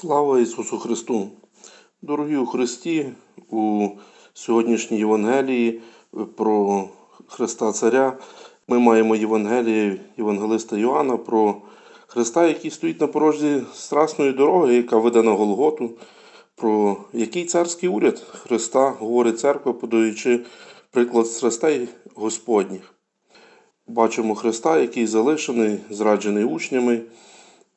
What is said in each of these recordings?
Слава Ісусу Христу! Дорогі у Христі, у сьогоднішній Євангелії про Христа Царя ми маємо Євангеліє Євангелиста Йоанна про Христа, який стоїть на порожі страсної дороги, яка веде на Голготу, про який царський уряд Христа говорить церква, подаючи приклад страстей Господніх. Бачимо Христа, який залишений, зраджений учнями,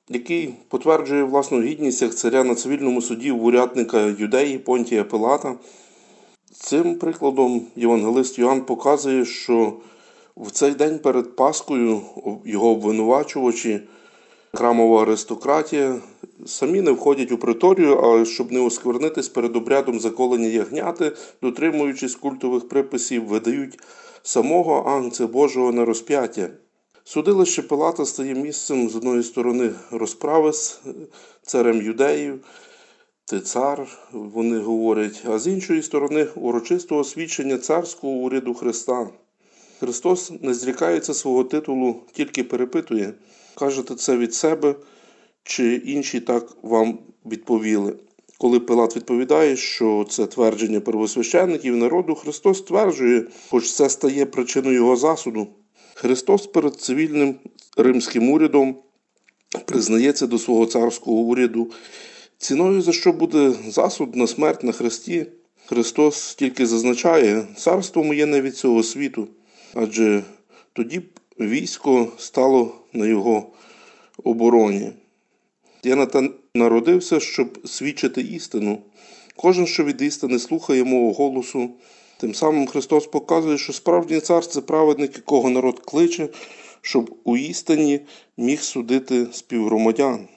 який потверджує власну гідність як царя на цивільному суді урядника Юдеї Понтія Пилата. Цим прикладом Євангелист Йоанн показує, що в цей день перед Паскою його обвинувачувачі, храмова аристократія, самі не входять у приторію, а щоб не осквернитись перед обрядом заколення ягняти, дотримуючись культових приписів, видають самого Агнця Божого на розп'яття. Судилище Пилата стає місцем з одної сторони розправи з царем юдеїв, ти цар, вони говорять, а з іншої сторони урочистого свідчення царського уряду Христа. Христос не зрікається свого титулу, тільки перепитує, кажете це від себе, чи інші так вам відповіли. Коли Пилат відповідає, що це твердження первосвященників народу, Христос стверджує, хоч це стає причиною його засуду. Христос перед цивільним римським урядом признається до свого царського уряду, ціною за що буде засуд на смерть на Христі. Христос тільки зазначає, царство моє не від цього світу, адже тоді б військо стало на його обороні. Я на те народився, щоб свідчити істину. Кожен, що від істини слухає мого голосу, Тим самим Христос показує, що справжній цар це праведник, якого народ кличе, щоб у істині міг судити співгромадян.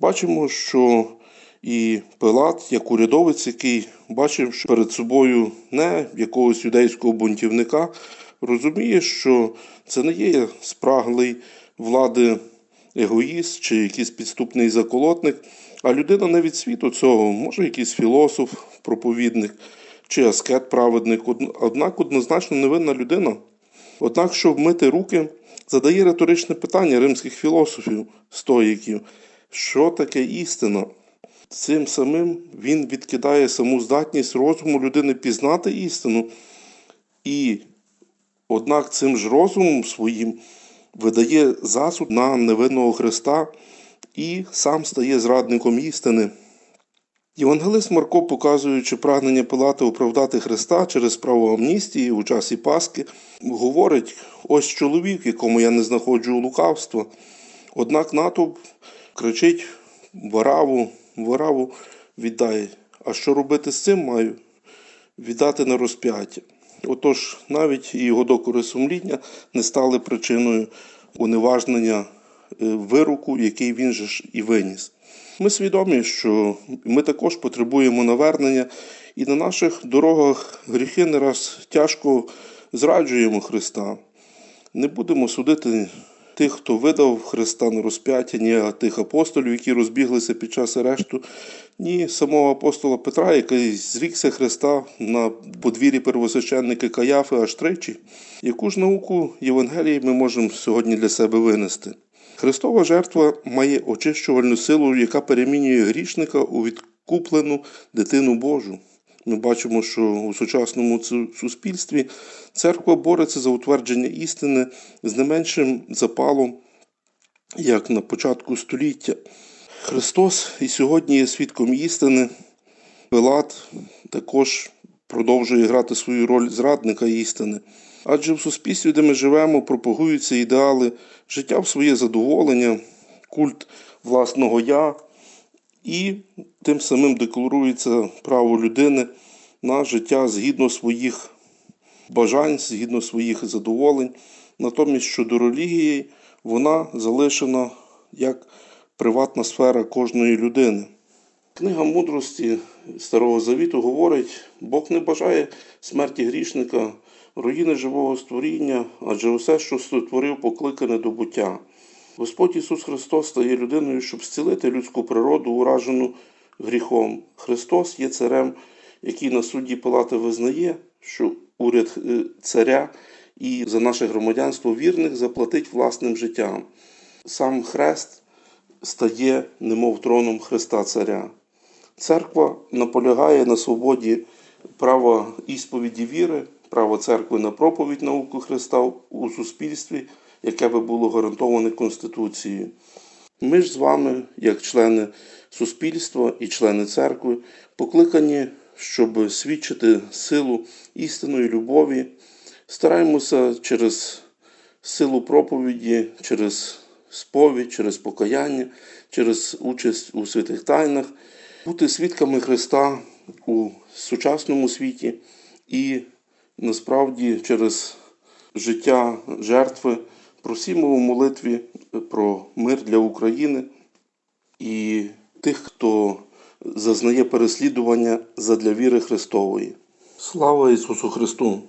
Бачимо, що і Пилат, як урядовець, який бачив що перед собою не якогось юдейського бунтівника, розуміє, що це не є спраглий влади егоїст чи якийсь підступний заколотник, а людина не від світу цього, може якийсь філософ, проповідник чи аскет праведник, однак однозначно невинна людина. Однак, щоб вмити руки, задає риторичне питання римських філософів, стоїків, що таке істина? Цим самим він відкидає саму здатність розуму людини пізнати істину, і, однак, цим ж розумом своїм видає засуд на невинного Христа і сам стає зрадником істини. Євангелист Марко, показуючи прагнення Пилата оправдати Христа через право амністії у часі Пасхи, говорить: ось чоловік, якому я не знаходжу лукавства. Однак натовп кричить вараву, вараву віддай. А що робити з цим маю? Віддати на розп'яття. Отож, навіть і його докори сумління не стали причиною уневажнення вироку, який він же ж і виніс. Ми свідомі, що ми також потребуємо навернення, і на наших дорогах гріхи не раз тяжко зраджуємо Христа. Не будемо судити тих, хто видав Христа на розп'яття, ні тих апостолів, які розбіглися під час арешту, ні самого апостола Петра, який зрікся Христа на подвір'ї первосвященника Каяфи аж тричі. Яку ж науку Євангелії ми можемо сьогодні для себе винести? Христова жертва має очищувальну силу, яка перемінює грішника у відкуплену дитину Божу. Ми бачимо, що у сучасному суспільстві церква бореться за утвердження істини з не меншим запалом, як на початку століття. Христос і сьогодні є свідком істини. Пилат також продовжує грати свою роль зрадника істини. Адже в суспільстві, де ми живемо, пропагуються ідеали життя в своє задоволення, культ власного я, і тим самим декларується право людини на життя згідно своїх бажань, згідно своїх задоволень. Натомість щодо релігії, вона залишена як приватна сфера кожної людини. Книга мудрості Старого Завіту говорить, Бог не бажає смерті грішника руїни живого створіння, адже усе, що створив, покликане до буття. Господь Ісус Христос стає людиною, щоб зцілити людську природу, уражену гріхом. Христос є царем, який на судді Пилата визнає, що уряд е, царя і за наше громадянство вірних заплатить власним життям. Сам хрест стає немов троном Христа Царя. Церква наполягає на свободі права ісповіді віри, права церкви на проповідь науки Христа у суспільстві, яке би було гарантоване Конституцією. Ми ж з вами, як члени суспільства і члени церкви, покликані, щоб свідчити силу істинної любові, стараємося через силу проповіді, через сповідь, через покаяння, через участь у святих тайнах, бути свідками Христа у сучасному світі і насправді через життя жертви просімо у молитві про мир для України і тих, хто зазнає переслідування задля віри Христової. Слава Ісусу Христу!